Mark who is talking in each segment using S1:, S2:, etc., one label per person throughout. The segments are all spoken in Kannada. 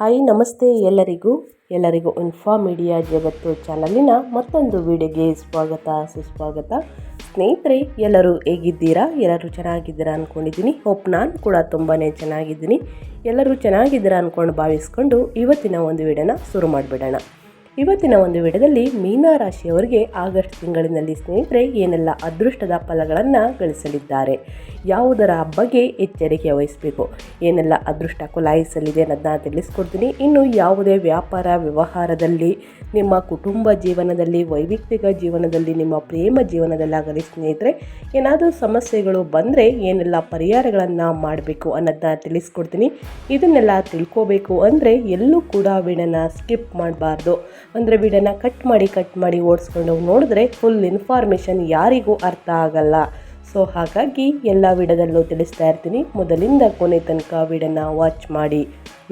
S1: ಹಾಯ್, ನಮಸ್ತೆ ಎಲ್ಲರಿಗೂ. ಎಲ್ಲರಿಗೂ ಇನ್ಫಾ ಮೀಡಿಯಾ ಜಗತ್ತು ಚಾನಲಿನ ಮತ್ತೊಂದು ವಿಡಿಯೋಗೆ ಸ್ವಾಗತ, ಸುಸ್ವಾಗತ. ಸ್ನೇಹಿತರೆ, ಎಲ್ಲರೂ ಹೇಗಿದ್ದೀರಾ? ಎಲ್ಲರೂ ಚೆನ್ನಾಗಿದ್ದೀರಾ ಅಂದ್ಕೊಂಡಿದ್ದೀನಿ ಹೋಪ್ ನಾನು ಕೂಡ ತುಂಬಾ ಚೆನ್ನಾಗಿದ್ದೀನಿ. ಎಲ್ಲರೂ ಚೆನ್ನಾಗಿದ್ದೀರಾ ಅಂದ್ಕೊಂಡು ಭಾವಿಸ್ಕೊಂಡು ಇವತ್ತಿನ ಒಂದು ವಿಡಿಯೋನ ಶುರು ಮಾಡಿಬಿಡೋಣ. ಇವತ್ತಿನ ಒಂದು ವಿಡಿಯೋದಲ್ಲಿ ಮೀನಾ ರಾಶಿಯವರಿಗೆ ಆಗಸ್ಟ್ ತಿಂಗಳಿನಲ್ಲಿ ಸ್ನೇಹಿತರೆ ಏನೆಲ್ಲ ಅದೃಷ್ಟದ ಫಲಗಳನ್ನು ಗಳಿಸಲಿದ್ದಾರೆ. ಯಾವುದರ ಬಗ್ಗೆ ಎಚ್ಚರಿಕೆ ವಹಿಸಬೇಕು? ಏನೆಲ್ಲ ಅದೃಷ್ಟ ಕುಲಾಯಿಸಲಿದೆ ಅನ್ನೋದನ್ನ ತಿಳಿಸ್ಕೊಡ್ತೀನಿ. ಇನ್ನು ಯಾವುದೇ ವ್ಯಾಪಾರ ವ್ಯವಹಾರದಲ್ಲಿ, ನಿಮ್ಮ ಕುಟುಂಬ ಜೀವನದಲ್ಲಿ, ವೈಯಕ್ತಿಕ ಜೀವನದಲ್ಲಿ, ನಿಮ್ಮ ಪ್ರೇಮ ಜೀವನದಲ್ಲಾಗಲಿ ಸ್ನೇಹಿತರೆ, ಏನಾದರೂ ಸಮಸ್ಯೆಗಳು ಬಂದರೆ ಏನೆಲ್ಲ ಪರಿಹಾರಗಳನ್ನು ಮಾಡಬೇಕು ಅನ್ನೋದನ್ನ ತಿಳಿಸ್ಕೊಡ್ತೀನಿ. ಇದನ್ನೆಲ್ಲ ತಿಳ್ಕೋಬೇಕು ಅಂದರೆ ಎಲ್ಲೂ ಕೂಡ ವಿಡನ್ನ ಸ್ಕಿಪ್ ಮಾಡಬಾರ್ದು. ಅಂದರೆ ವಿಡಿಯೋನ ಕಟ್ ಮಾಡಿ ಕಟ್ ಮಾಡಿ ಓಡಿಸ್ಕೊಂಡು ನೋಡಿದ್ರೆ ಫುಲ್ ಇನ್ಫಾರ್ಮೇಷನ್ ಯಾರಿಗೂ ಅರ್ಥ ಆಗಲ್ಲ. ಸೊ ಹಾಗಾಗಿ ಎಲ್ಲ ವಿಡದಲ್ಲೂ ತಿಳಿಸ್ತಾ ಇರ್ತೀನಿ. ಮೊದಲಿಂದ ಕೊನೆ ತನಕ ವಿಡನ್ನು ವಾಚ್ ಮಾಡಿ.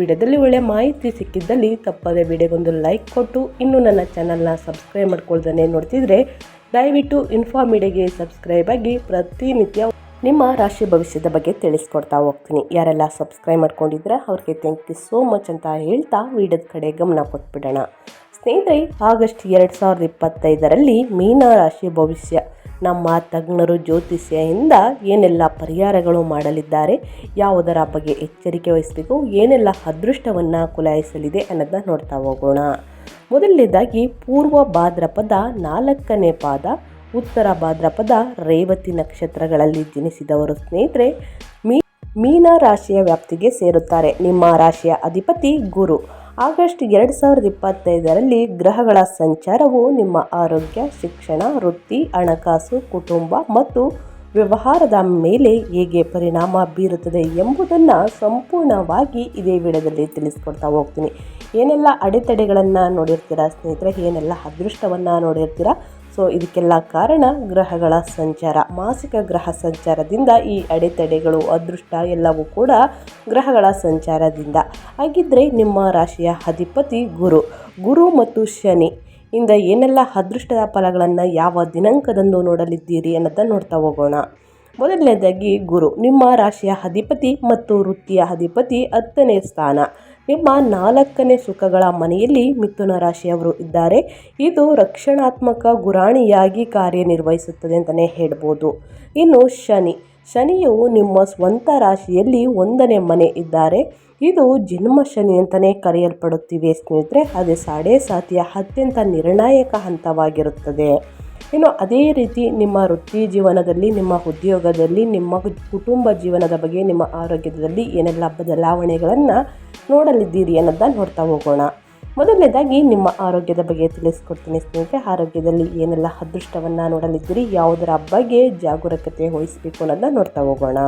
S1: ವಿಡದಲ್ಲಿ ಒಳ್ಳೆ ಮಾಹಿತಿ ಸಿಕ್ಕಿದ್ದಲ್ಲಿ ತಪ್ಪದೆ ವಿಡಿಯೋಗೊಂದು ಲೈಕ್ ಕೊಟ್ಟು, ಇನ್ನೂ ನನ್ನ ಚಾನಲ್ನ ಸಬ್ಸ್ಕ್ರೈಬ್ ಮಾಡ್ಕೊಳ್ದೇ ನೋಡ್ತಿದ್ರೆ, ದಯವಿಟ್ಟು ಇನ್ಫಾ ಮೀಡಿಯಾಗೆ ಸಬ್ಸ್ಕ್ರೈಬ್ ಆಗಿ ಪ್ರತಿನಿತ್ಯ ನಿಮ್ಮ ರಾಶಿ ಭವಿಷ್ಯದ ಬಗ್ಗೆ ತಿಳಿಸ್ಕೊಡ್ತಾ ಹೋಗ್ತೀನಿ. ಯಾರೆಲ್ಲ ಸಬ್ಸ್ಕ್ರೈಬ್ ಮಾಡ್ಕೊಂಡಿದ್ರೆ ಅವ್ರಿಗೆ ಥ್ಯಾಂಕ್ ಯು ಸೋ ಮಚ್ ಅಂತ ಹೇಳ್ತಾ ವಿಡಿಯೋದ ಕಡೆ ಗಮನ ಕೊಟ್ಬಿಡೋಣ. ಸ್ನೇಹಿತರೆ, ಆಗಸ್ಟ್ ಎರಡು ಸಾವಿರದ ಇಪ್ಪತ್ತೈದರಲ್ಲಿ ಮೀನರಾಶಿ ಭವಿಷ್ಯ. ನಮ್ಮ ತಜ್ಞರು ಜ್ಯೋತಿಷ್ಯದಿಂದ ಏನೆಲ್ಲ ಪರಿಹಾರಗಳು ಮಾಡಲಿದ್ದಾರೆ, ಯಾವುದರ ಬಗ್ಗೆ ಎಚ್ಚರಿಕೆ ವಹಿಸಬೇಕು, ಏನೆಲ್ಲ ಅದೃಷ್ಟವನ್ನು ಕುಲಾಯಿಸಲಿದೆ ಅನ್ನೋದನ್ನ ನೋಡ್ತಾ ಹೋಗೋಣ. ಮೊದಲನೇದಾಗಿ, ಪೂರ್ವ ಭಾದ್ರಪದ ನಾಲ್ಕನೇ ಪಾದ, ಉತ್ತರ ಭಾದ್ರಪದ ರೇವತಿ ನಕ್ಷತ್ರಗಳಲ್ಲಿ ಜನಿಸಿದವರು ಸ್ನೇಹಿತರೆ, ಮೀ ಮೀನ ರಾಶಿಯ ವ್ಯಾಪ್ತಿಗೆ ಸೇರುತ್ತಾರೆ. ನಿಮ್ಮ ರಾಶಿಯ ಅಧಿಪತಿ ಗುರು. ಆಗಸ್ಟ್ ಎರಡು ಸಾವಿರದ ಇಪ್ಪತ್ತೈದರಲ್ಲಿ ಗ್ರಹಗಳ ಸಂಚಾರವು ನಿಮ್ಮ ಆರೋಗ್ಯ ಶಿಕ್ಷಣ ವೃತ್ತಿ ಹಣಕಾಸು ಕುಟುಂಬ ಮತ್ತು ವ್ಯವಹಾರದ ಮೇಲೆ ಹೇಗೆ ಪರಿಣಾಮ ಬೀರುತ್ತದೆ ಎಂಬುದನ್ನು ಸಂಪೂರ್ಣವಾಗಿ ಇದೇ ವಿಡಿಯೋದಲ್ಲಿ ತಿಳಿಸ್ಕೊಡ್ತಾ ಹೋಗ್ತೀನಿ. ಏನೆಲ್ಲ ಅಡೆತಡೆಗಳನ್ನು ನೋಡಿರ್ತೀರಾ ಸ್ನೇಹಿತರೆ? ಏನೆಲ್ಲ ಅದೃಷ್ಟವನ್ನು ನೋಡಿರ್ತೀರಾ? ಸೊ ಇದಕ್ಕೆಲ್ಲ ಕಾರಣ ಗ್ರಹಗಳ ಸಂಚಾರ. ಮಾಸಿಕ ಗ್ರಹ ಸಂಚಾರದಿಂದ ಈ ಅಡೆತಡೆಗಳು, ಅದೃಷ್ಟ ಎಲ್ಲವೂ ಕೂಡ ಗ್ರಹಗಳ ಸಂಚಾರದಿಂದ. ಹಾಗಿದ್ದರೆ ನಿಮ್ಮ ರಾಶಿಯ ಅಧಿಪತಿ ಗುರು. ಗುರು ಮತ್ತು ಶನಿ. ಇಂದ ಏನೆಲ್ಲ ಅದೃಷ್ಟದ ಫಲಗಳನ್ನು ಯಾವ ದಿನಾಂಕದಂದು ನೋಡಲಿದ್ದೀರಿ ಅನ್ನೋದನ್ನು ನೋಡ್ತಾ ಹೋಗೋಣ. ಮೊದಲನೇದಾಗಿ ಗುರು. ನಿಮ್ಮ ರಾಶಿಯ ಅಧಿಪತಿ ಮತ್ತು ವೃತ್ತಿಯ ಅಧಿಪತಿ ಹತ್ತನೇ ಸ್ಥಾನ. ನಿಮ್ಮ ನಾಲ್ಕನೇ ಸುಖಗಳ ಮನೆಯಲ್ಲಿ ಮಿಥುನ ರಾಶಿಯವರು ಇದ್ದಾರೆ. ಇದು ರಕ್ಷಣಾತ್ಮಕ ಗುರಾಣಿಯಾಗಿ ಕಾರ್ಯನಿರ್ವಹಿಸುತ್ತದೆ ಅಂತಲೇ ಹೇಳ್ಬೋದು. ಇನ್ನು ಶನಿ. ಶನಿಯು ನಿಮ್ಮ ಸ್ವಂತ ರಾಶಿಯಲ್ಲಿ ಒಂದನೇ ಮನೆ ಇದ್ದಾರೆ. ಇದು ಜನ್ಮ ಶನಿ ಅಂತಲೇ ಕರೆಯಲ್ಪಡುತ್ತಿವೆ ಸ್ನೇಹಿತರೆ. ಅದೇ ಸಾಡೆ ಸಾತಿಯ ಅತ್ಯಂತ ನಿರ್ಣಾಯಕ ಹಂತವಾಗಿರುತ್ತದೆ. ಇನ್ನು ಅದೇ ರೀತಿ ನಿಮ್ಮ ವೃತ್ತಿ ಜೀವನದಲ್ಲಿ, ನಿಮ್ಮ ಉದ್ಯೋಗದಲ್ಲಿ, ನಿಮ್ಮ ಕುಟುಂಬ ಜೀವನದ ಬಗ್ಗೆ, ನಿಮ್ಮ ಆರೋಗ್ಯದಲ್ಲಿ ಏನೆಲ್ಲ ಬದಲಾವಣೆಗಳನ್ನು ನೋಡಲಿದ್ದೀರಿ ಅನ್ನೋದನ್ನ ನೋಡ್ತಾ ಹೋಗೋಣ. ಮೊದಲನೇದಾಗಿ ನಿಮ್ಮ ಆರೋಗ್ಯದ ಬಗ್ಗೆ ತಿಳಿಸ್ಕೊಡ್ತೀನಿ ಸ್ನೇಹಿತರೆ. ಆರೋಗ್ಯದಲ್ಲಿ ಏನೆಲ್ಲ ಅದೃಷ್ಟವನ್ನು ನೋಡಲಿದ್ದೀರಿ, ಯಾವುದರ ಬಗ್ಗೆ ಜಾಗರೂಕತೆ ವಹಿಸಬೇಕು ಅನ್ನೋದನ್ನ ನೋಡ್ತಾ ಹೋಗೋಣ.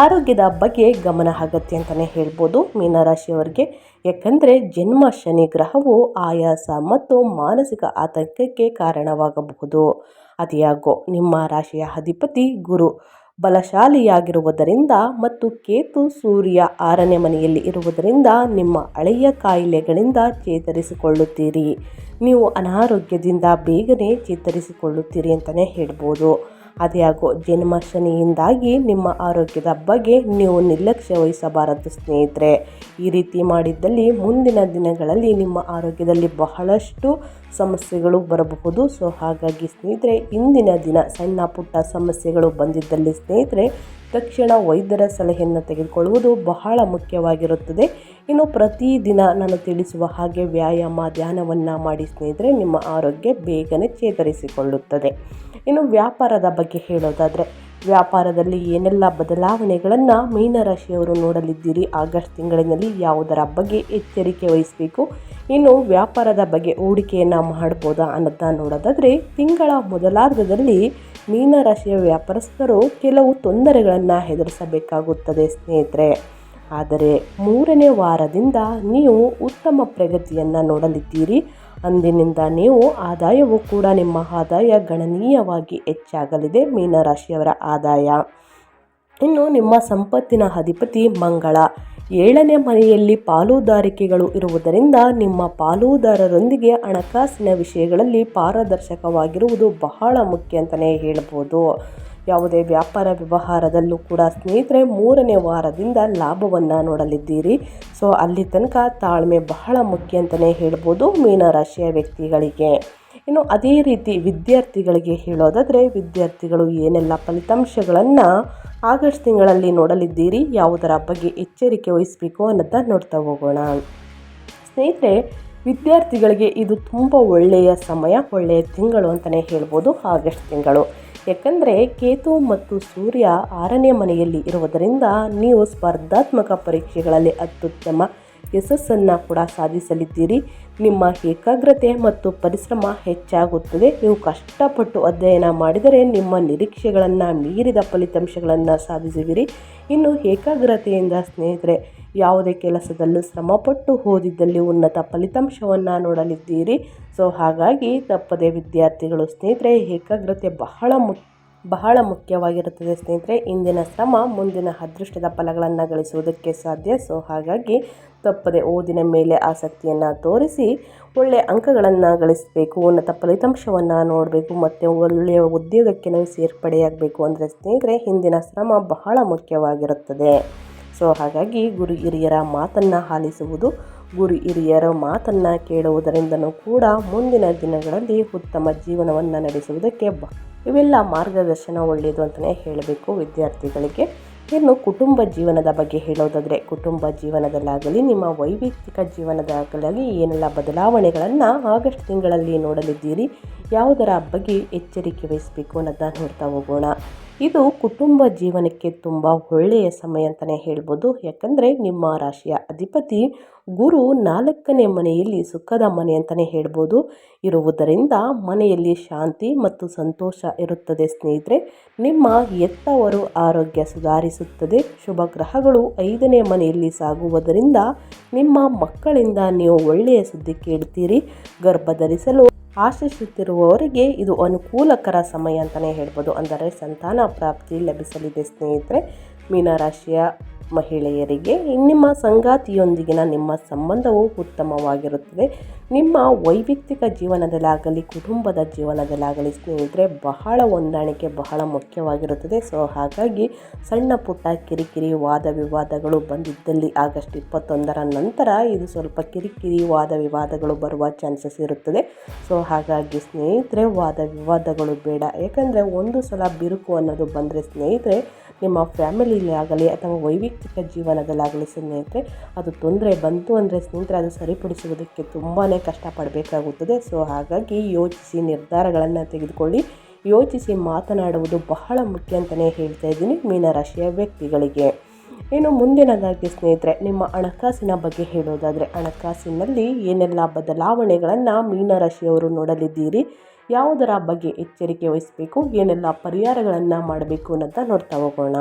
S1: ಆರೋಗ್ಯದ ಬಗ್ಗೆ ಗಮನ ಅಗತ್ಯ ಅಂತಲೇ ಹೇಳ್ಬೋದು ಮೀನರಾಶಿಯವರಿಗೆ. ಯಾಕಂದರೆ ಜನ್ಮ ಶನಿ ಗ್ರಹವು ಆಯಾಸ ಮತ್ತು ಮಾನಸಿಕ ಆತಂಕಕ್ಕೆ ಕಾರಣವಾಗಬಹುದು. ಅತಿಯಾಗೋ ನಿಮ್ಮ ರಾಶಿಯ ಅಧಿಪತಿ ಗುರು ಬಲಶಾಲಿಯಾಗಿರುವುದರಿಂದ ಮತ್ತು ಕೇತು ಸೂರ್ಯ ಆರನೇ ಮನೆಯಲ್ಲಿ ಇರುವುದರಿಂದ ನಿಮ್ಮ ಹಳೆಯ ಕಾಯಿಲೆಗಳಿಂದ ಚೇತರಿಸಿಕೊಳ್ಳುತ್ತೀರಿ. ನೀವು ಅನಾರೋಗ್ಯದಿಂದ ಬೇಗನೆ ಚೇತರಿಸಿಕೊಳ್ಳುತ್ತೀರಿ ಅಂತಲೇ ಹೇಳ್ಬೋದು. ಅದ್ಯಾಗೋ ಜನ್ಮಾಷ್ಟಮಿಯಿಂದಾಗಿ ನಿಮ್ಮ ಆರೋಗ್ಯದ ಬಗ್ಗೆ ನೀವು ನಿರ್ಲಕ್ಷ್ಯ ವಹಿಸಬಾರದು ಸ್ನೇಹಿತರೆ. ಈ ರೀತಿ ಮಾಡಿದ್ದಲ್ಲಿ ಮುಂದಿನ ದಿನಗಳಲ್ಲಿ ನಿಮ್ಮ ಆರೋಗ್ಯದಲ್ಲಿ ಬಹಳಷ್ಟು ಸಮಸ್ಯೆಗಳು ಬರಬಹುದು. ಸೊ ಹಾಗಾಗಿ ಸ್ನೇಹಿತರೆ, ಇಂದಿನ ದಿನ ಸಣ್ಣ ಪುಟ್ಟ ಸಮಸ್ಯೆಗಳು ಬಂದಿದ್ದಲ್ಲಿ ಸ್ನೇಹಿತರೆ, ತಕ್ಷಣ ವೈದ್ಯರ ಸಲಹೆಯನ್ನು ತೆಗೆದುಕೊಳ್ಳುವುದು ಬಹಳ ಮುಖ್ಯವಾಗಿರುತ್ತದೆ. ಇನ್ನು ಪ್ರತಿದಿನ ನಾನು ತಿಳಿಸುವ ಹಾಗೆ ವ್ಯಾಯಾಮ, ಧ್ಯಾನವನ್ನು ಮಾಡಿ ಸ್ನೇಹಿತರೆ, ನಿಮ್ಮ ಆರೋಗ್ಯ ಬೇಗನೆ ಚೇತರಿಸಿಕೊಳ್ಳುತ್ತದೆ. ಇನ್ನು ವ್ಯಾಪಾರದ ಬಗ್ಗೆ ಹೇಳೋದಾದರೆ ವ್ಯಾಪಾರದಲ್ಲಿ ಏನೆಲ್ಲ ಬದಲಾವಣೆಗಳನ್ನು ಮೀನರಾಶಿಯವರು ನೋಡಲಿದ್ದೀರಿ? ಆಗಸ್ಟ್ ತಿಂಗಳಿನಲ್ಲಿ ಯಾವುದರ ಬಗ್ಗೆ ಎಚ್ಚರಿಕೆ ವಹಿಸಬೇಕು? ಇನ್ನು ವ್ಯಾಪಾರದ ಬಗ್ಗೆ ಹೂಡಿಕೆಯನ್ನು ಮಾಡ್ಬೋದಾ ಅನ್ನೋದನ್ನ ನೋಡೋದಾದರೆ, ತಿಂಗಳ ಮೊದಲಾರ್ಧದಲ್ಲಿ ಮೀನರಾಶಿಯ ವ್ಯಾಪಾರಸ್ಥರು ಕೆಲವು ತೊಂದರೆಗಳನ್ನು ಎದುರಿಸಬೇಕಾಗುತ್ತದೆ ಸ್ನೇಹಿತರೆ. ಆದರೆ ಮೂರನೇ ವಾರದಿಂದ ನೀವು ಉತ್ತಮ ಪ್ರಗತಿಯನ್ನು ನೋಡಲಿದ್ದೀರಿ. ಅಂದಿನಿಂದ ನೀವು ಆದಾಯವು ಕೂಡ ನಿಮ್ಮ ಆದಾಯ ಗಣನೀಯವಾಗಿ ಹೆಚ್ಚಾಗಲಿದೆ. ಮೀನರಾಶಿಯವರ ಆದಾಯ. ಇನ್ನು ನಿಮ್ಮ ಸಂಪತ್ತಿನ ಅಧಿಪತಿ ಮಂಗಳ. ಏಳನೇ ಮನೆಯಲ್ಲಿ ಪಾಲುದಾರಿಕೆಗಳು ಇರುವುದರಿಂದ ನಿಮ್ಮ ಪಾಲುದಾರರೊಂದಿಗೆ ಹಣಕಾಸಿನ ವಿಷಯಗಳಲ್ಲಿ ಪಾರದರ್ಶಕವಾಗಿರುವುದು ಬಹಳ ಮುಖ್ಯ ಅಂತಲೇ ಹೇಳ್ಬೋದು. ಯಾವುದೇ ವ್ಯಾಪಾರ ವ್ಯವಹಾರದಲ್ಲೂ ಕೂಡ ಸ್ನೇಹಿತರೆ, ಮೂರನೇ ವಾರದಿಂದ ಲಾಭವನ್ನು ನೋಡಲಿದ್ದೀರಿ. ಸೊ ಅಲ್ಲಿ ತನಕ ತಾಳ್ಮೆ ಬಹಳ ಮುಖ್ಯ ಅಂತಲೇ ಹೇಳ್ಬೋದು ಮೀನರಾಶಿಯ ವ್ಯಕ್ತಿಗಳಿಗೆ. ಇನ್ನು ಅದೇ ರೀತಿ ವಿದ್ಯಾರ್ಥಿಗಳಿಗೆ ಹೇಳೋದಾದರೆ, ವಿದ್ಯಾರ್ಥಿಗಳು ಏನೆಲ್ಲ ಫಲಿತಾಂಶಗಳನ್ನು ಆಗಸ್ಟ್ ತಿಂಗಳಲ್ಲಿ ನೋಡಲಿದ್ದೀರಿ, ಯಾವುದರ ಬಗ್ಗೆ ಎಚ್ಚರಿಕೆ ವಹಿಸಬೇಕು ಅನ್ನೋದನ್ನ ನೋಡ್ತಾ ಹೋಗೋಣ. ಸ್ನೇಹಿತರೆ, ವಿದ್ಯಾರ್ಥಿಗಳಿಗೆ ಇದು ತುಂಬ ಒಳ್ಳೆಯ ಸಮಯ, ಒಳ್ಳೆಯ ತಿಂಗಳು ಅಂತಲೇ ಹೇಳ್ಬೋದು, ಆಗಸ್ಟ್ ತಿಂಗಳು. ಯಾಕಂದರೆ ಕೇತು ಮತ್ತು ಸೂರ್ಯ ಆರನೇ ಮನೆಯಲ್ಲಿ ಇರುವುದರಿಂದ ನೀವು ಸ್ಪರ್ಧಾತ್ಮಕ ಪರೀಕ್ಷೆಗಳಲ್ಲಿ ಅತ್ಯುತ್ತಮ ಯಶಸ್ಸನ್ನು ಕೂಡ ಸಾಧಿಸಲಿದ್ದೀರಿ. ನಿಮ್ಮ ಏಕಾಗ್ರತೆ ಮತ್ತು ಪರಿಶ್ರಮ ಹೆಚ್ಚಾಗುತ್ತದೆ. ನೀವು ಕಷ್ಟಪಟ್ಟು ಅಧ್ಯಯನ ಮಾಡಿದರೆ ನಿಮ್ಮ ನಿರೀಕ್ಷೆಗಳನ್ನು ಮೀರಿದ ಫಲಿತಾಂಶಗಳನ್ನು ಸಾಧಿಸುವಿರಿ. ಇನ್ನು ಏಕಾಗ್ರತೆಯಿಂದ ಸ್ನೇಹಿತರೆ, ಯಾವುದೇ ಕೆಲಸದಲ್ಲೂ ಶ್ರಮಪಟ್ಟು ಓದಿದ್ದಲ್ಲಿ ಉನ್ನತ ಫಲಿತಾಂಶವನ್ನು ನೋಡಲಿದ್ದೀರಿ. ಸೊ, ಹಾಗಾಗಿ ತಪ್ಪದೆ ವಿದ್ಯಾರ್ಥಿಗಳು ಸ್ನೇಹಿತರೆ, ಏಕಾಗ್ರತೆ ಬಹಳ ಮುಖ್ಯ. ಬಹಳ ಮುಖ್ಯವಾಗಿರುತ್ತದೆ ಸ್ನೇಹಿತರೆ. ಇಂದಿನ ಶ್ರಮ, ಮುಂದಿನ ಅದೃಷ್ಟದ ಫಲಗಳನ್ನು ಗಳಿಸುವುದಕ್ಕೆ ಸಾಧ್ಯ. ಸೊ ಹಾಗಾಗಿ ತಪ್ಪದೆ ಓದಿನ ಮೇಲೆ ಆಸಕ್ತಿಯನ್ನು ತೋರಿಸಿ ಒಳ್ಳೆಯ ಅಂಕಗಳನ್ನು ಗಳಿಸಬೇಕು, ಉನ್ನತ ಫಲಿತಾಂಶವನ್ನು ನೋಡಬೇಕು, ಮತ್ತು ಒಳ್ಳೆಯ ಉದ್ಯೋಗಕ್ಕೆ ನಾವು ಸೇರ್ಪಡೆಯಾಗಬೇಕು ಅಂದರೆ ಸ್ನೇಹಿತರೆ, ಹಿಂದಿನ ಶ್ರಮ ಬಹಳ ಮುಖ್ಯವಾಗಿರುತ್ತದೆ. ಸೊ ಹಾಗಾಗಿ ಗುರು ಹಿರಿಯರ ಮಾತನ್ನು ಆಲಿಸುವುದು, ಗುರು ಹಿರಿಯರ ಮಾತನ್ನು ಕೇಳುವುದರಿಂದನೂ ಕೂಡ ಮುಂದಿನ ದಿನಗಳಲ್ಲಿ ಉತ್ತಮ ಜೀವನವನ್ನು ನಡೆಸುವುದಕ್ಕೆ ಬ ಇವೆಲ್ಲ ಮಾರ್ಗದರ್ಶನ ಒಳ್ಳೆಯದು ಅಂತಲೇ ಹೇಳಬೇಕು ವಿದ್ಯಾರ್ಥಿಗಳಿಗೆ. ಇನ್ನು ಕುಟುಂಬ ಜೀವನದ ಬಗ್ಗೆ ಹೇಳೋದಾದರೆ ಕುಟುಂಬ ಜೀವನದಲ್ಲಾಗಲಿ, ನಿಮ್ಮ ವೈಯಕ್ತಿಕ ಜೀವನದಾಗಲಿ ಏನೆಲ್ಲ ಬದಲಾವಣೆಗಳನ್ನು ಆಗಸ್ಟ್ ತಿಂಗಳಲ್ಲಿ ನೋಡಲಿದ್ದೀರಿ, ಯಾವುದರ ಬಗ್ಗೆ ಎಚ್ಚರಿಕೆ ವಹಿಸಬೇಕು ಅನ್ನೋದನ್ನ ನೋಡ್ತಾ ಹೋಗೋಣ. ಇದು ಕುಟುಂಬ ಜೀವನಕ್ಕೆ ತುಂಬ ಒಳ್ಳೆಯ ಸಮಯ ಅಂತಲೇ ಹೇಳ್ಬೋದು. ಯಾಕಂದರೆ ನಿಮ್ಮ ರಾಶಿಯ ಅಧಿಪತಿ ಗುರು ನಾಲ್ಕನೇ ಮನೆಯಲ್ಲಿ ಸುಖದ ಮನೆ ಅಂತಲೇ ಹೇಳ್ಬೋದು. ಇರುವುದರಿಂದ ಮನೆಯಲ್ಲಿ ಶಾಂತಿ ಮತ್ತು ಸಂತೋಷ ಇರುತ್ತದೆ ಸ್ನೇಹಿತರೆ. ನಿಮ್ಮ ಎತ್ತವರು ಆರೋಗ್ಯ ಸುಧಾರಿಸುತ್ತದೆ. ಶುಭ ಗ್ರಹಗಳು ಐದನೇ ಮನೆಯಲ್ಲಿ ಸಾಗುವುದರಿಂದ ನಿಮ್ಮ ಮಕ್ಕಳಿಂದ ನೀವು ಒಳ್ಳೆಯ ಸುದ್ದಿ ಕೇಳ್ತೀರಿ. ಗರ್ಭ ಧರಿಸಲು ಆಶಿಸುತ್ತಿರುವವರಿಗೆ ಇದು ಅನುಕೂಲಕರ ಸಮಯ ಅಂತಲೇ ಹೇಳ್ಬೋದು. ಅಂದರೆ ಸಂತಾನ ಪ್ರಾಪ್ತಿ ಲಭಿಸಲಿದೆ ಸ್ನೇಹಿತರೆ. ಮೀನರಾಶಿಯ ಮಹಿಳೆಯರಿಗೆ, ನಿಮ್ಮ ಸಂಗಾತಿಯೊಂದಿಗಿನ ನಿಮ್ಮ ಸಂಬಂಧವು ಉತ್ತಮವಾಗಿರುತ್ತದೆ. ನಿಮ್ಮ ವೈಯಕ್ತಿಕ ಜೀವನದಲ್ಲಾಗಲಿ, ಕುಟುಂಬದ ಜೀವನದಲ್ಲಾಗಲಿ ಸ್ನೇಹಿತರೆ, ಬಹಳ ಹೊಂದಾಣಿಕೆ ಬಹಳ ಮುಖ್ಯವಾಗಿರುತ್ತದೆ. ಸೊ, ಹಾಗಾಗಿ ಸಣ್ಣ ಪುಟ್ಟ ಕಿರಿಕಿರಿ ವಾದ ವಿವಾದಗಳು ಬಂದಿದ್ದಲ್ಲಿ ಆಗಸ್ಟ್ ಇಪ್ಪತ್ತೊಂದರ ನಂತರ ಇದು ಸ್ವಲ್ಪ ಕಿರಿಕಿರಿ ವಾದ ವಿವಾದಗಳು ಬರುವ ಚಾನ್ಸಸ್ ಇರುತ್ತದೆ. ಸೊ, ಹಾಗಾಗಿ ಸ್ನೇಹಿತರೆ, ವಾದ ವಿವಾದಗಳು ಬೇಡ. ಯಾಕಂದರೆ ಒಂದು ಸಲ ಬಿರುಕು ಅನ್ನೋದು ಬಂದರೆ ಸ್ನೇಹಿತರೆ ನಿಮ್ಮ ಫ್ಯಾಮಿಲಿಯಲ್ಲಿ ಆಗಲಿ ಅಥವಾ ವೈಯಕ್ತಿಕ ಜೀವನದಲ್ಲಾಗಲಿ ಸ್ನೇಹಿತರೆ, ಅದು ತೊಂದರೆ ಬಂತು ಅಂದರೆ ಸ್ನೇಹಿತರೆ ಅದು ಸರಿಪಡಿಸುವುದಕ್ಕೆ ತುಂಬಾ ಕಷ್ಟಪಡಬೇಕಾಗುತ್ತದೆ. ಸೊ, ಹಾಗಾಗಿ ಯೋಚಿಸಿ ನಿರ್ಧಾರಗಳನ್ನು ತೆಗೆದುಕೊಳ್ಳಿ. ಯೋಚಿಸಿ ಮಾತನಾಡುವುದು ಬಹಳ ಮುಖ್ಯ ಅಂತಲೇ ಹೇಳ್ತಾ ಇದ್ದೀನಿ ಮೀನರಾಶಿಯ ವ್ಯಕ್ತಿಗಳಿಗೆ. ಇನ್ನು ಮುಂದಿನದಾಗಿ ಸ್ನೇಹಿತರೆ, ನಿಮ್ಮ ಹಣಕಾಸಿನ ಬಗ್ಗೆ ಹೇಳೋದಾದರೆ, ಹಣಕಾಸಿನಲ್ಲಿ ಏನೆಲ್ಲ ಬದಲಾವಣೆಗಳನ್ನು ಮೀನರಾಶಿಯವರು ನೋಡಲಿದ್ದೀರಿ? ಯಾವುದರ ಬಗ್ಗೆ ಎಚ್ಚರಿಕೆ ವಹಿಸಬೇಕು, ಏನೆಲ್ಲ ಪರಿಹಾರಗಳನ್ನು ಮಾಡಬೇಕು ಅನ್ನೋದನ್ನ ನೋಡ್ತಾ ಹೋಗೋಣ.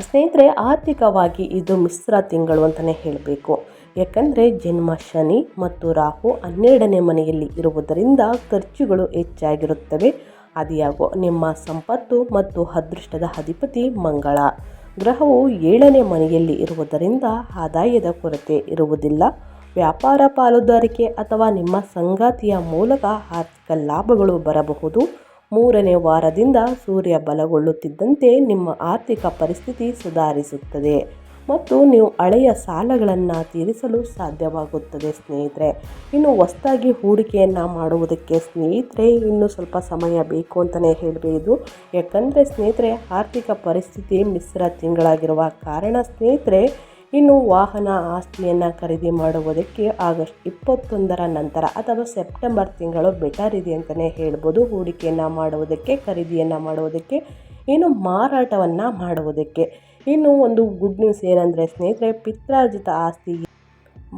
S1: ಸ್ನೇಹಿತರೆ, ಆರ್ಥಿಕವಾಗಿ ಇದು ಮಿಶ್ರ ತಿಂಗಳು ಅಂತಲೇ ಹೇಳಬೇಕು. ಯಾಕಂದರೆ, ಜನ್ಮ ಶನಿ ಮತ್ತು ರಾಹು ಹನ್ನೆರಡನೇ ಮನೆಯಲ್ಲಿ ಇರುವುದರಿಂದ ಖರ್ಚುಗಳು ಹೆಚ್ಚಾಗಿರುತ್ತವೆ. ಅದಿಯಾಗೋ ನಿಮ್ಮ ಸಂಪತ್ತು ಮತ್ತು ಅದೃಷ್ಟದ ಅಧಿಪತಿ ಮಂಗಳ. ಗ್ರಹವು ಏಳನೇ ಮನೆಯಲ್ಲಿ ಇರುವುದರಿಂದ ಆದಾಯದ ಕೊರತೆ ಇರುವುದಿಲ್ಲ. ವ್ಯಾಪಾರ ಪಾಲುದಾರಿಕೆ ಅಥವಾ ನಿಮ್ಮ ಸಂಗಾತಿಯ ಮೂಲಕ ಆರ್ಥಿಕ ಲಾಭಗಳು ಬರಬಹುದು. ಮೂರನೇ ವಾರದಿಂದ ಸೂರ್ಯ ಬಲಗೊಳ್ಳುತ್ತಿದ್ದಂತೆ ನಿಮ್ಮ ಆರ್ಥಿಕ ಪರಿಸ್ಥಿತಿ ಸುಧಾರಿಸುತ್ತದೆ ಮತ್ತು ನೀವು ಹಳೆಯ ಸಾಲಗಳನ್ನು ತೀರಿಸಲು ಸಾಧ್ಯವಾಗುತ್ತದೆ ಸ್ನೇಹಿತರೆ. ಇನ್ನು ಹೊಸದಾಗಿ ಹೂಡಿಕೆಯನ್ನು ಮಾಡುವುದಕ್ಕೆ ಸ್ನೇಹಿತರೆ ಇನ್ನೂ ಸ್ವಲ್ಪ ಸಮಯ ಬೇಕು ಅಂತಲೇ ಹೇಳಬಹುದು ಯಾಕಂದರೆ ಸ್ನೇಹಿತರೆ ಆರ್ಥಿಕ ಪರಿಸ್ಥಿತಿ ಮಿಶ್ರ ತಿಂಗಳಾಗಿರುವ ಕಾರಣ ಸ್ನೇಹಿತರೆ ಇನ್ನು ವಾಹನ ಆಸ್ತಿಯನ್ನು ಖರೀದಿ ಮಾಡುವುದಕ್ಕೆ ಆಗಸ್ಟ್ ಇಪ್ಪತ್ತೊಂದರ ನಂತರ ಅಥವಾ ಸೆಪ್ಟೆಂಬರ್ ತಿಂಗಳು ಬೆಟರ್ ಇದೆ ಅಂತಲೇ ಹೇಳ್ಬೋದು. ಹೂಡಿಕೆಯನ್ನು ಮಾಡುವುದಕ್ಕೆ, ಖರೀದಿಯನ್ನು ಮಾಡುವುದಕ್ಕೆ ಇನ್ನು ಮಾರಾಟವನ್ನು ಮಾಡುವುದಕ್ಕೆ. ಇನ್ನು ಒಂದು ಗುಡ್ ನ್ಯೂಸ್ ಏನಂದರೆ ಸ್ನೇಹಿತರೆ, ಪಿತ್ರಾರ್ಜಿತ ಆಸ್ತಿ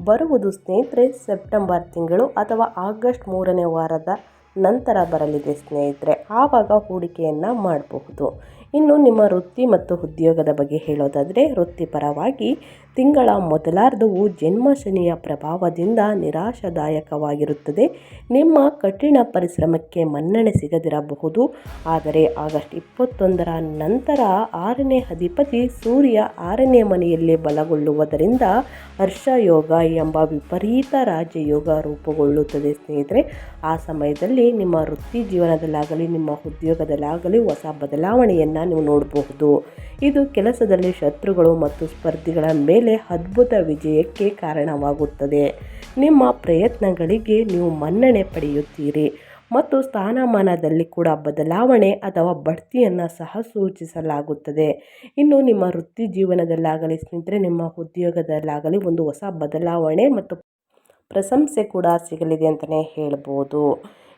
S1: ಬರುವುದು ಸ್ನೇಹಿತರೆ ಸೆಪ್ಟೆಂಬರ್ ತಿಂಗಳು ಅಥವಾ ಆಗಸ್ಟ್ ಮೂರನೇ ವಾರದ ನಂತರ ಬರಲಿದೆ ಸ್ನೇಹಿತರೆ. ಆವಾಗ ಹೂಡಿಕೆಯನ್ನು ಮಾಡಬಹುದು. ಇನ್ನು ನಿಮ್ಮ ವೃತ್ತಿ ಮತ್ತು ಉದ್ಯೋಗದ ಬಗ್ಗೆ ಹೇಳೋದಾದರೆ ವೃತ್ತಿಪರವಾಗಿ ತಿಂಗಳ ಮೊದಲಾರ್ಧವು ಜನ್ಮ ಶನಿಯ ಪ್ರಭಾವದಿಂದ ನಿರಾಶಾದಾಯಕವಾಗಿರುತ್ತದೆ. ನಿಮ್ಮ ಕಠಿಣ ಪರಿಶ್ರಮಕ್ಕೆ ಮನ್ನಣೆ ಸಿಗದಿರಬಹುದು. ಆದರೆ ಆಗಸ್ಟ್ ಇಪ್ಪತ್ತೊಂದರ ನಂತರ ಆರನೇ ಅಧಿಪತಿ ಸೂರ್ಯ ಆರನೇ ಮನೆಯಲ್ಲಿ ಬಲಗೊಳ್ಳುವುದರಿಂದ ಹರ್ಷಯೋಗ ಎಂಬ ವಿಪರೀತ ರಾಜಯೋಗ ರೂಪುಗೊಳ್ಳುತ್ತದೆ ಸ್ನೇಹಿತರೆ. ಆ ಸಮಯದಲ್ಲಿ ನಿಮ್ಮ ವೃತ್ತಿ ಜೀವನದಲ್ಲಾಗಲಿ, ನಿಮ್ಮ ಉದ್ಯೋಗದಲ್ಲಾಗಲಿ ಹೊಸ ಬದಲಾವಣೆಯನ್ನು ನೀವು ನೋಡಬಹುದು. ಇದು ಕೆಲಸದಲ್ಲಿ ಶತ್ರುಗಳು ಮತ್ತು ಸ್ಪರ್ಧಿಗಳ ಮೇಲೆ ಅದ್ಭುತ ವಿಜಯಕ್ಕೆ ಕಾರಣವಾಗುತ್ತದೆ. ನಿಮ್ಮ ಪ್ರಯತ್ನಗಳಿಗೆ ನೀವು ಮನ್ನಣೆ ಪಡೆಯುತ್ತೀರಿ ಮತ್ತು ಸ್ಥಾನಮಾನದಲ್ಲಿ ಕೂಡ ಬದಲಾವಣೆ ಅಥವಾ ಬಡ್ತಿಯನ್ನು ಸಹ ಸೂಚಿಸಲಾಗುತ್ತದೆ. ಇನ್ನು ನಿಮ್ಮ ವೃತ್ತಿ ಜೀವನದಲ್ಲಾಗಲಿ, ಸ್ನೇಹಿತರೆ, ನಿಮ್ಮ ಉದ್ಯೋಗದಲ್ಲಾಗಲಿ ಒಂದು ಹೊಸ ಬದಲಾವಣೆ ಮತ್ತು ಪ್ರಶಂಸೆ ಕೂಡ ಸಿಗಲಿದೆ ಅಂತಲೇ ಹೇಳ್ಬೋದು.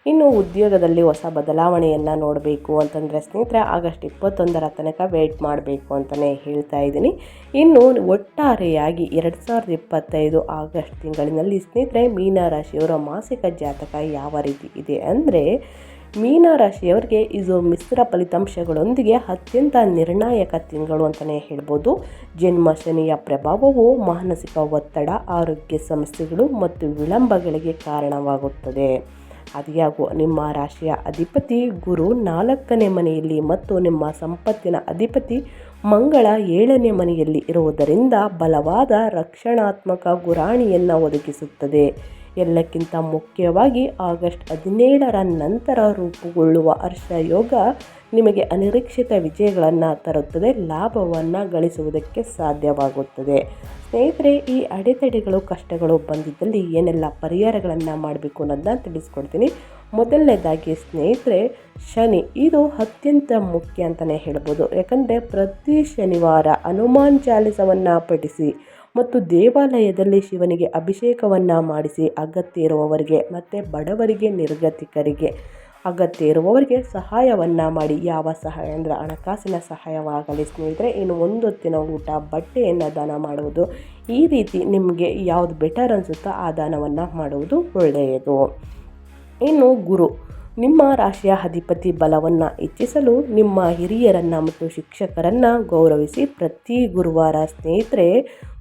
S1: ಇನ್ನು ಉದ್ಯೋಗದಲ್ಲಿ ಹೊಸ ಬದಲಾವಣೆಯನ್ನು ನೋಡಬೇಕು ಅಂತಂದರೆ ಸ್ನೇಹಿತರೆ, ಆಗಸ್ಟ್ ಇಪ್ಪತ್ತೊಂದರ ತನಕ ವೆಯ್ಟ್ ಮಾಡಬೇಕು ಅಂತಲೇ ಹೇಳ್ತಾ ಇದ್ದೀನಿ. ಇನ್ನು ಒಟ್ಟಾರೆಯಾಗಿ ಎರಡು ಸಾವಿರದ ಇಪ್ಪತ್ತೈದು ಆಗಸ್ಟ್ ತಿಂಗಳಿನಲ್ಲಿ ಸ್ನೇಹಿತರೆ ಮೀನರಾಶಿಯವರ ಮಾಸಿಕ ಜಾತಕ ಯಾವ ರೀತಿ ಇದೆ ಅಂದರೆ ಮೀನರಾಶಿಯವರಿಗೆ ಇದು ಮಿಶ್ರ ಫಲಿತಾಂಶಗಳೊಂದಿಗೆ ಅತ್ಯಂತ ನಿರ್ಣಾಯಕ ತಿಂಗಳು ಅಂತಲೇ ಹೇಳ್ಬೋದು. ಜನ್ಮ ಪ್ರಭಾವವು ಮಾನಸಿಕ ಒತ್ತಡ, ಆರೋಗ್ಯ ಸಮಸ್ಯೆಗಳು ಮತ್ತು ವಿಳಂಬಗಳಿಗೆ ಕಾರಣವಾಗುತ್ತದೆ. ಅದ್ಯಾಗೋ ನಿಮ್ಮ ರಾಶಿಯ ಅಧಿಪತಿ ಗುರು ನಾಲ್ಕನೇ ಮನೆಯಲ್ಲಿ ಮತ್ತು ನಿಮ್ಮ ಸಂಪತ್ತಿನ ಅಧಿಪತಿ ಮಂಗಳ ಏಳನೇ ಮನೆಯಲ್ಲಿ ಇರುವುದರಿಂದ ಬಲವಾದ ರಕ್ಷಣಾತ್ಮಕ ಗುರಾಣಿಯನ್ನು ಒದಗಿಸುತ್ತದೆ. ಎಲ್ಲಕ್ಕಿಂತ ಮುಖ್ಯವಾಗಿ ಆಗಸ್ಟ್ ಹದಿನೇಳರ ನಂತರ ರೂಪುಗೊಳ್ಳುವ ಹರ್ಷ ಯೋಗ ನಿಮಗೆ ಅನಿರೀಕ್ಷಿತ ವಿಜಯಗಳನ್ನು ತರುತ್ತದೆ, ಲಾಭವನ್ನು ಗಳಿಸುವುದಕ್ಕೆ ಸಾಧ್ಯವಾಗುತ್ತದೆ. ಸ್ನೇಹಿತರೆ, ಈ ಅಡೆತಡೆಗಳು, ಕಷ್ಟಗಳು ಬಂದಿದ್ದಲ್ಲಿ ಏನೆಲ್ಲ ಪರಿಹಾರಗಳನ್ನು ಮಾಡಬೇಕು ಅನ್ನೋದನ್ನ ತಿಳಿಸ್ಕೊಡ್ತೀನಿ. ಮೊದಲನೇದಾಗಿ ಸ್ನೇಹಿತರೆ, ಶನಿ ಇದು ಅತ್ಯಂತ ಮುಖ್ಯ ಅಂತಲೇ ಹೇಳ್ಬೋದು. ಯಾಕಂದರೆ ಪ್ರತಿ ಶನಿವಾರ ಹನುಮಾನ್ ಚಾಲಿಸವನ್ನು ಪಠಿಸಿ ಮತ್ತು ದೇವಾಲಯದಲ್ಲಿ ಶಿವನಿಗೆ ಅಭಿಷೇಕವನ್ನು ಮಾಡಿಸಿ ಅಗತ್ಯ ಇರುವವರಿಗೆ ಮತ್ತು ಬಡವರಿಗೆ, ನಿರ್ಗತಿಕರಿಗೆ ಅಗತ್ಯ ಇರುವವರಿಗೆ ಸಹಾಯವನ್ನು ಮಾಡಿ. ಯಾವ ಸಹಾಯ ಅಂದರೆ ಹಣಕಾಸಿನ ಸಹಾಯವಾಗಲಿ. ಸ್ನೇಹಿತರೆ, ಇನ್ನು ಒಂದು ಹೊತ್ತಿನ ಊಟ, ಬಟ್ಟೆಯನ್ನು ದಾನ ಮಾಡುವುದು. ಈ ರೀತಿ ನಿಮಗೆ ಯಾವುದು ಬೆಟರ್ ಅನಿಸುತ್ತೋ ಆ ದಾನವನ್ನು ಮಾಡುವುದು ಒಳ್ಳೆಯದು. ಇನ್ನು ಗುರು. ನಿಮ್ಮ ರಾಶಿಯ ಅಧಿಪತಿ ಬಲವನ್ನು ಹೆಚ್ಚಿಸಲು ನಿಮ್ಮ ಹಿರಿಯರನ್ನು ಮತ್ತು ಶಿಕ್ಷಕರನ್ನು ಗೌರವಿಸಿ ಪ್ರತಿ ಗುರುವಾರ ಸ್ನೇಹಿತರೆ,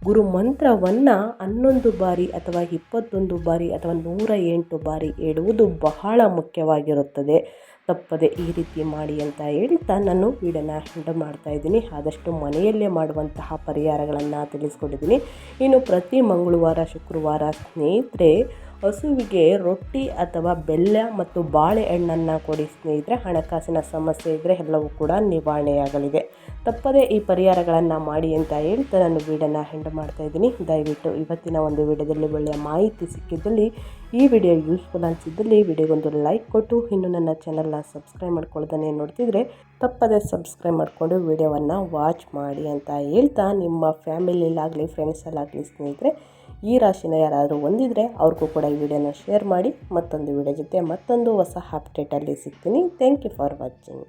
S1: ಗುರು ಮಂತ್ರವನ್ನು ಹನ್ನೊಂದು ಬಾರಿ ಅಥವಾ ಇಪ್ಪತ್ತೊಂದು ಬಾರಿ ಅಥವಾ ನೂರ ಎಂಟು ಬಾರಿ ಹೇಳುವುದು ಬಹಳ ಮುಖ್ಯವಾಗಿರುತ್ತದೆ. ತಪ್ಪದೆ ಈ ರೀತಿ ಮಾಡಿ ಅಂತ ಹೇಳ್ತಾ ನಾನು ವೀಡಿಯೋನ ಎಂಡ್ ಮಾಡ್ತಾ ಇದ್ದೀನಿ. ಆದಷ್ಟು ಮನೆಯಲ್ಲೇ ಮಾಡುವಂತಹ ಪರಿಹಾರಗಳನ್ನು ತಿಳಿಸ್ಕೊಟ್ಟಿದ್ದೀನಿ ಇನ್ನು ಪ್ರತಿ ಮಂಗಳವಾರ, ಶುಕ್ರವಾರ ಸ್ನೇಹಿತರೆ ಹಸುವಿಗೆ ರೊಟ್ಟಿ ಅಥವಾ ಬೆಲ್ಲ ಮತ್ತು ಬಾಳೆಹಣ್ಣನ್ನು ಕೊಡಿ ಸ್ನೇಹಿತರೆ, ಹಣಕಾಸಿನ ಸಮಸ್ಯೆ ಇದ್ದರೆ ಎಲ್ಲವೂ ಕೂಡ ನಿವಾರಣೆಯಾಗಲಿದೆ. ತಪ್ಪದೇ ಈ ಪರಿಹಾರಗಳನ್ನು ಮಾಡಿ ಅಂತ ಹೇಳ್ತಾ ನಾನು ವೀಡಿಯೋನ ಹೆಂಡ್ ಮಾಡ್ತಾ ಇದ್ದೀನಿ. ದಯವಿಟ್ಟು ಇವತ್ತಿನ ಒಂದು ವಿಡಿಯೋದಲ್ಲಿ ಒಳ್ಳೆಯ ಮಾಹಿತಿ ಸಿಕ್ಕಿದ್ದಲ್ಲಿ ಈ ವಿಡಿಯೋ ಯೂಸ್ಫುಲ್ ಅನಿಸಿದ್ದಲ್ಲಿ ವಿಡಿಯೋಗೊಂದು ಲೈಕ್ ಕೊಟ್ಟು, ಇನ್ನು ನನ್ನ ಚಾನಲ್ನ ಸಬ್ಸ್ಕ್ರೈಬ್ ಮಾಡ್ಕೊಳ್ತಾನೆ ನೋಡ್ತಿದ್ರೆ ತಪ್ಪದೇ ಸಬ್ಸ್ಕ್ರೈಬ್ ಮಾಡಿಕೊಂಡು ವಿಡಿಯೋವನ್ನು ವಾಚ್ ಮಾಡಿ ಅಂತ ಹೇಳ್ತಾ ನಿಮ್ಮ ಫ್ಯಾಮಿಲಿಲಾಗಲಿ ಫ್ರೆಂಡ್ಸಲ್ಲಾಗಲಿ ಸ್ನೇಹಿತರೆ ಈ ರಾಶಿನ ಯಾರಾದರೂ ಹೊಂದಿದ್ರೆ ಅವ್ರಿಗೂ ಕೂಡ ಈ ವಿಡಿಯೋನ ಶೇರ್ ಮಾಡಿ ಮತ್ತೊಂದು ವಿಡಿಯೋ ಜೊತೆ ಮತ್ತೊಂದು ಹೊಸ ಅಪ್ಡೇಟಲ್ಲಿ ಸಿಗ್ತೀನಿ. Thank you for watching